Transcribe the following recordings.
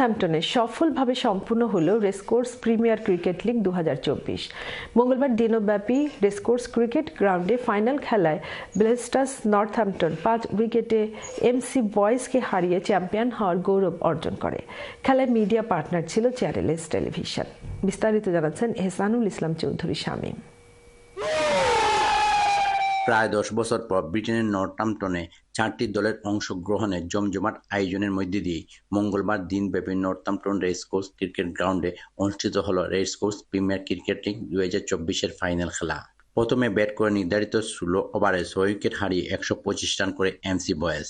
নর্থহ্যাম্পটনে সফলভাবে সম্পূর্ণ হল রেসকোর্স প্রিমিয়ার ক্রিকেট লিগ দু হাজার চব্বিশ। মঙ্গলবার দিনব্যাপী রেসকোর্স ক্রিকেট গ্রাউন্ডে ফাইনাল খেলায় ব্লেস্টার্স নর্থহ্যাম্পটন পাঁচ উইকেটে এমসি বয়েজকে হারিয়ে চ্যাম্পিয়ন হওয়ার গৌরব অর্জন করে। খেলায় মিডিয়া পার্টনার ছিল চ্যানেলেস টেলিভিশন বিস্তারিত জানাচ্ছেন এহসানুল ইসলাম চৌধুরী শামীম। প্রায় দশ বছর পর ব্রিটেনের নর্থাম্পটনে চারটি দলের অংশগ্রহণে জমজমাট আয়োজনের মধ্যে দিয়ে মঙ্গলবার দিনব্যাপী নর্থাম্পটন রেসকোর্স ক্রিকেট গ্রাউন্ডে অনুষ্ঠিত হল রেসকোর্স প্রিমিয়ার ক্রিকেট লিগ দুই হাজার চব্বিশের ফাইনাল খেলা। প্রথমে ব্যাট করে নির্ধারিত ষোলো ওভারে ছয় উইকেট হারিয়ে একশো পঁচিশ রান করে এমসি বয়েস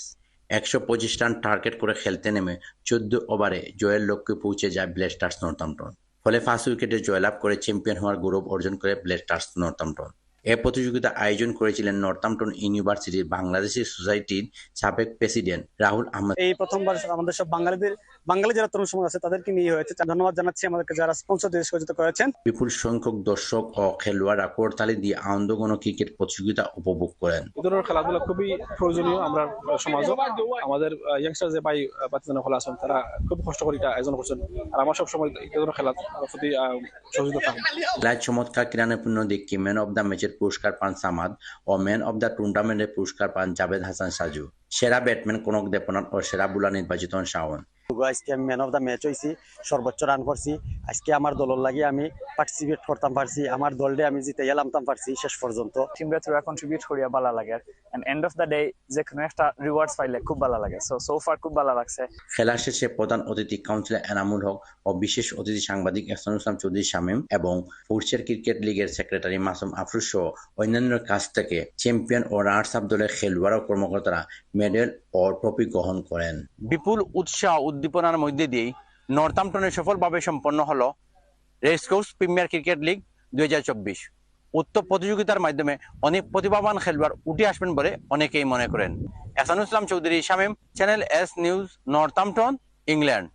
একশো পঁচিশ রান টার্গেট করে খেলতে নেমে চোদ্দ ওভারে জয়ের লক্ষ্যে পৌঁছে যায় ব্লেস্টার্স নর্থাম্পটন। ফলে ফার্স্ট উইকেটে জয়লাভ করে চ্যাম্পিয়ন হওয়ার গৌরব অর্জন করে ব্লেস্টার্স নর্থাম্পটন। এ প্রতিযোগিতা আয়োজন করেছিলেন নর্থাম্পটন ইউনিভার্সিটির বাংলাদেশি সোসাইটির সাবেক প্রেসিডেন্ট রাহুল আহমেদ। এই প্রথমবার আমাদের সব বাঙালিদের বাঙালি যারা তরুণ সমাজ আছে তাদেরকে নিয়ে হয়েছে। ধন্যবাদ জানাচ্ছি আমাদেরকে যারা স্পন্সর দিয়ে সহযোগিতা করেছেন। বিপুল সংখ্যক দর্শক ও খেলোয়াড়রা করতালি দিয়ে আনন্দঘন ক্রিকেট প্রতিযোগিতা উপভোগ করেন। ধরনের খেলাধুলা খুবই প্রয়োজনীয় আমরা সমাজও। আমাদের ইয়াংস্টার যে ভাই বাচ্চাদের খেলা আছেন তারা খুব কষ্ট করে এটা আয়োজন করছেন। আর আমার সবসময় এই ধরনের খেলার প্রতি আহ, সহযোগিতা খেলায় চমৎকার ক্রীড়ানৈপুণ্য দেখে ম্যান অব দ্য ম্যাচের পুরস্কার পান সামাদ ও ম্যান অব দ্য টুর্নামেন্টের পুরস্কার পান জাভেদ হাসান সাজু। সেরা ব্যাটম্যান কনক দেবনাথ ও সেরা বোলার নির্বাচিত হন শাওন। আজকে আমি ম্যান অফ দ্য ম্যাচ হয়েছি সর্বোচ্চ রান করছি। আজকে আমার দলের লাগে আমি পার্টিসিপেট করতাম পারছি আমার দলটা আমি জিতে গেলামতাম পারছি শেষ পর্যন্ত। টিমরা থ্রুয়া কন্ট্রিবিউট করিয়া ভালো লাগে। And end of the day যে কোনো একটা রিওয়ার্ডস পাইলে খুব ভালো লাগে। সো সো ফার খুব ভালো লাগছে। খেলা শেষে প্রধান অতিথি কাউন্সিলর এনামুল হক ও বিশেষ অতিথি সাংবাদিক এহসানুল ইসলাম চৌধুরী শামীম এবং ফুরসের ক্রিকেট লিগের সেক্রেটারি মাসুম আফরুজ সহ অন্যান্যের কাছ থেকে চ্যাম্পিয়ন ও রানার্স আপ দলের খেলোয়াড় ও কর্মকর্তারা মেডেল ও ট্রফি গ্রহণ করেন। বিপুল উৎসাহ উদ্দীপনার মধ্যে দিয়েই নর্থাম্পটনে সফলভাবে সম্পন্ন হলো রেসকোর্স প্রিমিয়ার ক্রিকেট লিগ দুই হাজার চব্বিশ। উত্তর প্রতিযোগিতার মাধ্যমে অনেক প্রতিভাবান খেলোয়াড় উঠে আসবেন বলে অনেকেই মনে করেন। Ehsanul Islam Chowdhury, Shamim, channel S news, Northampton, England.